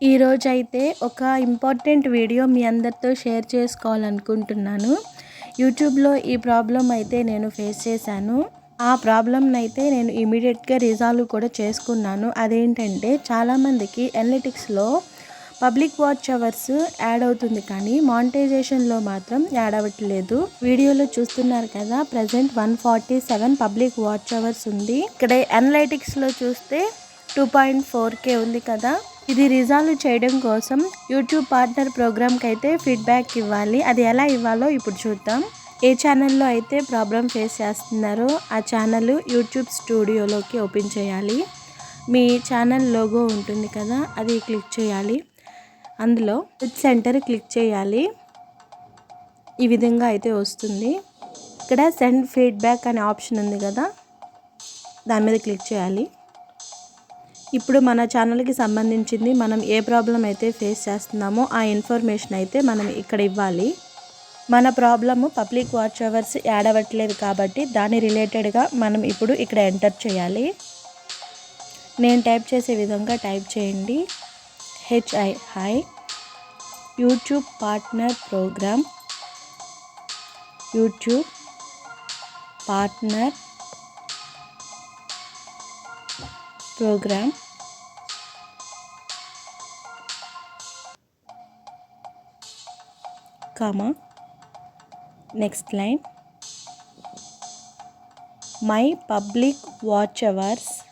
ఈరోజు అయితే ఒక ఇంపార్టెంట్ వీడియో మీ అందరితో షేర్ చేసుకోవాలనుకుంటున్నాను. యూట్యూబ్లో ఈ ప్రాబ్లం అయితే నేను ఫేస్ చేశాను. ఆ ప్రాబ్లమ్ని అయితే నేను ఇమీడియట్గా రిజాల్వ్ కూడా చేసుకున్నాను. అదేంటంటే చాలామందికి ఎనలిటిక్స్లో పబ్లిక్ వాచ్ అవర్స్ యాడ్ అవుతుంది కానీ మానిటైజేషన్లో మాత్రం యాడ్ అవ్వట్లేదు. వీడియోలో చూస్తున్నారు కదా present one forty seven public watch hours ఉంది. ఇక్కడ అనలైటిక్స్లో చూస్తే టూ పాయింట్ ఫోర్ కే ఉంది కదా. ఇది రిజాల్వ్ చేయడం కోసం యూట్యూబ్ పార్ట్నర్ ప్రోగ్రామ్కి అయితే ఫీడ్బ్యాక్ ఇవ్వాలి. అది ఎలా ఇవ్వాలో ఇప్పుడు చూద్దాం. ఏ ఛానల్లో అయితే ప్రాబ్లం ఫేస్ చేస్తున్నారో ఆ ఛానల్ యూట్యూబ్ స్టూడియోలోకి ఓపెన్ చేయాలి. మీ ఛానల్ లోగో ఉంటుంది కదా అది క్లిక్ చేయాలి. అందులో సెంటర్ క్లిక్ చేయాలి. ఈ విధంగా అయితే వస్తుంది. ఇక్కడ సెండ్ ఫీడ్బ్యాక్ అనే ఆప్షన్ ఉంది కదా దాని మీద క్లిక్ చేయాలి. ఇప్పుడు మన ఛానల్కి సంబంధించింది మనం ఏ ప్రాబ్లం అయితే ఫేస్ చేస్తున్నామో ఆ ఇన్ఫర్మేషన్ అయితే మనం ఇక్కడ ఇవ్వాలి. మన problem public watch hours add అవ్వట్లేదు కాబట్టి దాని రిలేటెడ్గా మనం ఇప్పుడు ఇక్కడ ఎంటర్ చేయాలి. నేను టైప్ చేసే విధంగా టైప్ చేయండి. H I hi YouTube partner programme YouTube partner programme comma next line. My public watch hours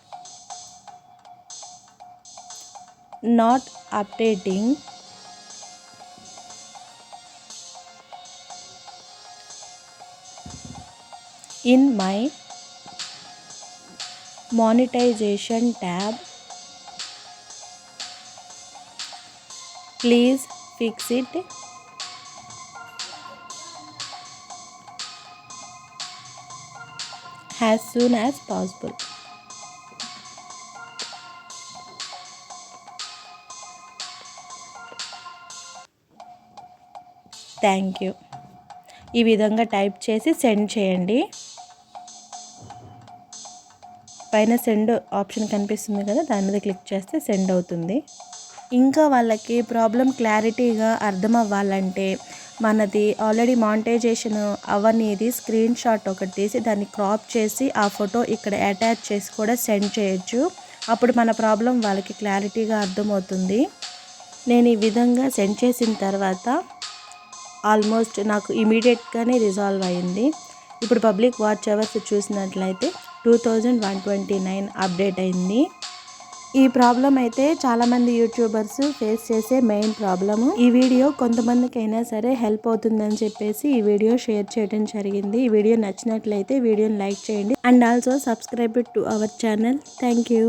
not updating. In my monetization tab please fix it as soon as possible thank you ఈ విధంగా type చేసి send చేయండి. పైన send option కనిపిస్తుంది కదా దాని మీద click చేస్తే సెండ్ అవుతుంది. ఇంకా వాళ్ళకి ప్రాబ్లం క్లారిటీగా అర్థం అవ్వాలంటే మనది ఆల్రెడీ మానిటైజేషన్ అవనేది స్క్రీన్ షాట్ ఒకటి తీసి దాన్ని క్రాప్ చేసి ఆ ఫోటో ఇక్కడ అటాచ్ చేసి కూడా సెండ్ చేయొచ్చు. అప్పుడు మన ప్రాబ్లం వాళ్ళకి క్లారిటీగా అర్థమవుతుంది. నేను ఈ విధంగా సెండ్ చేసిన తర్వాత ఆల్మోస్ట్ నాకు ఇమీడియట్గానే రిజాల్వ్ అయింది. ఇప్పుడు పబ్లిక్ వాచ్ అవర్స్ చూసినట్లయితే two thousand one twenty nine update అయింది. ఈ ప్రాబ్లం అయితే చాలామంది యూట్యూబర్స్ ఫేస్ చేసే మెయిన్ ప్రాబ్లము ఈ వీడియో కొంతమందికి అయినా సరే హెల్ప్ అవుతుందని చెప్పేసి ఈ వీడియో షేర్ చేయడం జరిగింది. ఈ వీడియో నచ్చినట్లయితే వీడియోని లైక్ చేయండి. And also subscribe to our channel thank you